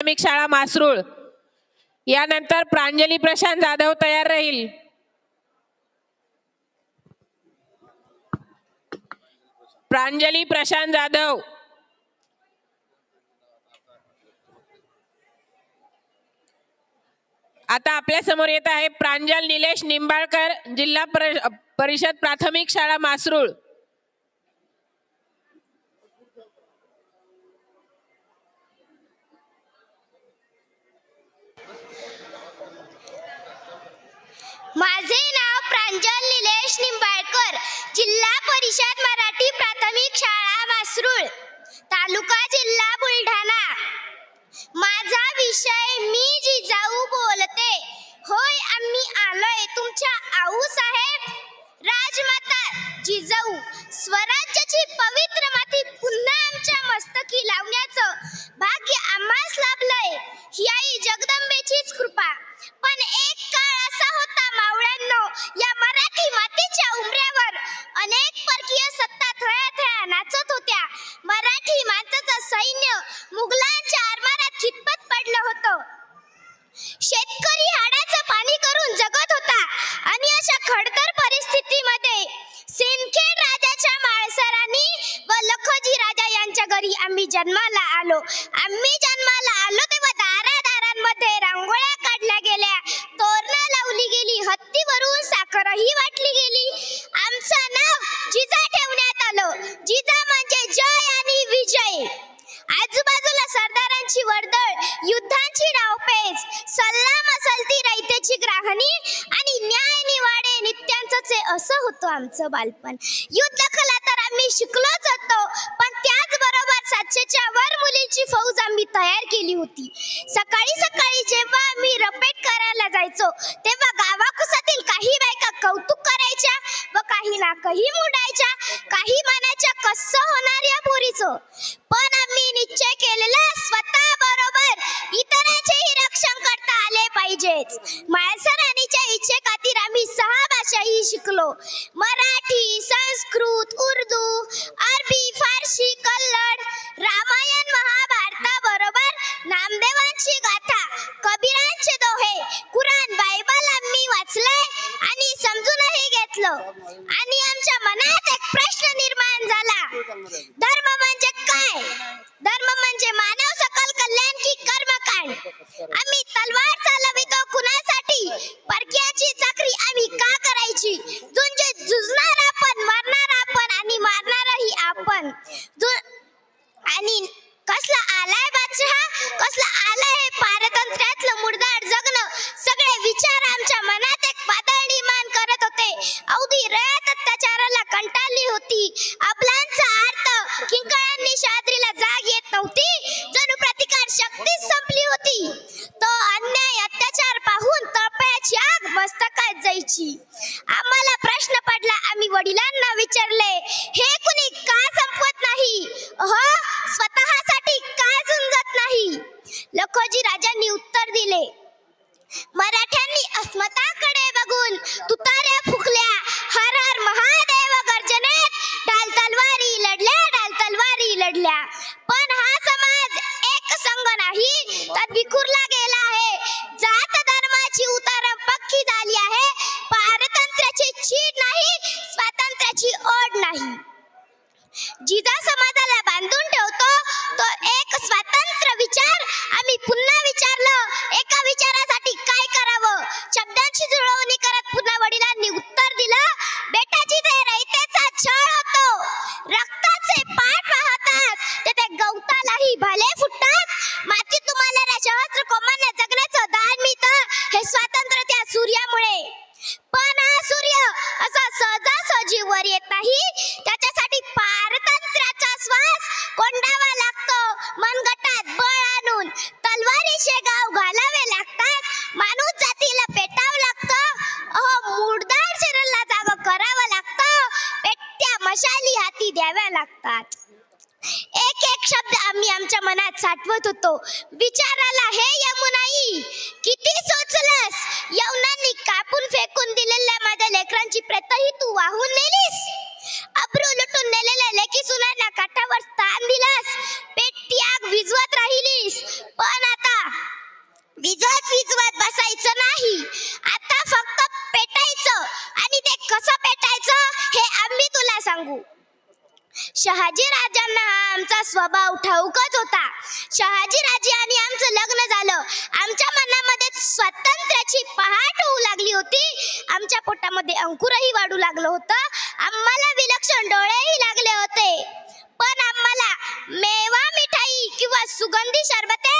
प्राथमिक शाळा मासरूळ. यानंतर प्रांजली प्रशांत जाधव तयार राहील. प्रांजली प्रशांत जाधव. आता आपल्यासमोर येत आहे प्रांजल निलेश निंबाळकर जिल्हा परिषद प्राथमिक शाळा मासरूळ माझे नाव प्रांजल निलेश निंबाळकर जिल्हा परिषद मराठी प्राथमिक शाळा वासरूळ तालुका जिल्हा बुलढाणा. माझा विषय मी जिजाऊ बोलते. होय आम्ही आलोय तुमच्या आऊ साहेब. राजमाता जिजाऊ स्वराज्याची पवित्र माती पुन्हा आमच्या मस्तकी लावू घरी आम्ही जन्माला आलो? आम्ही जन्माला आलो तेव्हा दारादारांमध्ये रांगोळ्या काढल्या गेल्या. तोरणा लावली गेली हत्तीवरून साखरही वाटली गेली. आमचं नाव जिजा ठेवण्यात आलं. जिजा म्हणजे जय आणि विजय. आजूबाजूला सरदारांची वर्दळ युद्धांची डावपेच सल्ला मसलती रयतेची ग्राहणी आणि न्याय निवाडे नित्यांचं असं होतं आमचं बालपण. युद्ध कला तर आम्ही शिकलोच होतो. सातशेच्या वर मुलींची फौज आम्ही तयार केली होती. सकाळी सकाळी जेव्हा आम्ही रपेट करायला जायचो तेव्हा गावाकुसातील काही बायका कौतुक करायच्या व काही नाकही मुडायच्या काही मनाच्या कसं होणार या पोरीचं. पण आम्ही निश्चय केलेला स्वतः बरोबर इतरांचेही रक्षण करता आले पाहिजेच. माळसराणीच्या इच्छे खातीर आम्ही सहा भाषाही शिकलो. मराठी संस्कृत उर्दू अरबी फारसी कल्लड रामायण महाभारताबरोबर नामदेवांची गाथा. कबीरांचे दोहे. कुराण बायबल आम्ही वाचलंय आणि समजूनही घेतलं. आणि आमच्या मनात एक प्रश्न निर्माण झाला. शाद्रीला जाग येत नव्हती. जणू प्रतिकार शक्तीच संपली होती. तो अन्याय अत्याचार पाहून तळपयाची आग मस्तकात जायची. आम्हाला प्रश्न पडला आम्ही वडिलांना विचारले हे कुणी का संपवत नाही? हो स्वतःसाठी का झुंजत नाही? लखोजी राजांनी उत्तर दिले मराठ्यांनी अस्मताकडे बघून तुता भारतात विखुरला गेला आहे. जात धर्माची उतार पक्की झाली आहे. पारतंत्र्याची चीड नाही स्वातंत्र्याची ओढ नाही. जिजा समाजाला बांधून ठेवतो तो एक स्वतंत्र विचार. आम्ही पुन्हा विचारलं एका विचारासाठी काय करावं? शब्दांची जुळवणी करत पुन्हा वडिलांनी उत्तर दिलं बेटाची ते रयतेचा छळ होतो रक्ताचे पाठ वाहतात ते ते गवतालाही भले फुटतात माती तुम्हाला सशस्त्र कोमांना जगण्याचं दान मिळतं हे स्वातंत्र्य त्या सूर्यामुळे पण हा सूर्य असा सहजासहजी वर येत नाही त्याच्यासाठी पारतंत्र्याचा श्वास कोंडावा लागतो. मनगटात बळ आणून तलवारीचे गाव घालावे लागतात. माणूस जातीला पेटावं लागतं. अहो मुर्दार शरीराला जावं करावं लागतं. पेटत्या मशाली हाती द्याव्या लागतात. एक एक शब्द आम्ही आमच्या मनात साठवत होतो. विचाराला हे यमुनाई किती सोचलस? यवनांनी कापून फेकून दिलेल्या माझ्या लेकरांची प्रतही तू वाहून नेलीस? अब्रू लुटून नेलेल्या लेकी सुनांना काठावर स्थान दिलास पेट आग विजवत राहिलीस. पण आता विजवत विजवत बसायचं नाही. आता फक्त पेटायचं आणि ते कसं पेटायचं हे आम्ही तुला सांगू. शहाजी राजांना हा आमचा स्वभाव ठाऊकच होता. शहाजी राजे आणि आमचं लग्न झालं. आमच्या मनामध्ये स्वातंत्र्याची पहाट होऊ लागली होती. आमच्या पोटामध्ये अंकुरही वाढू लागलं होतं. आम्हाला विलक्षण डोळेही लागले होते. पण आम्हाला मेवा मिठाई किंवा सुगंधी शरबते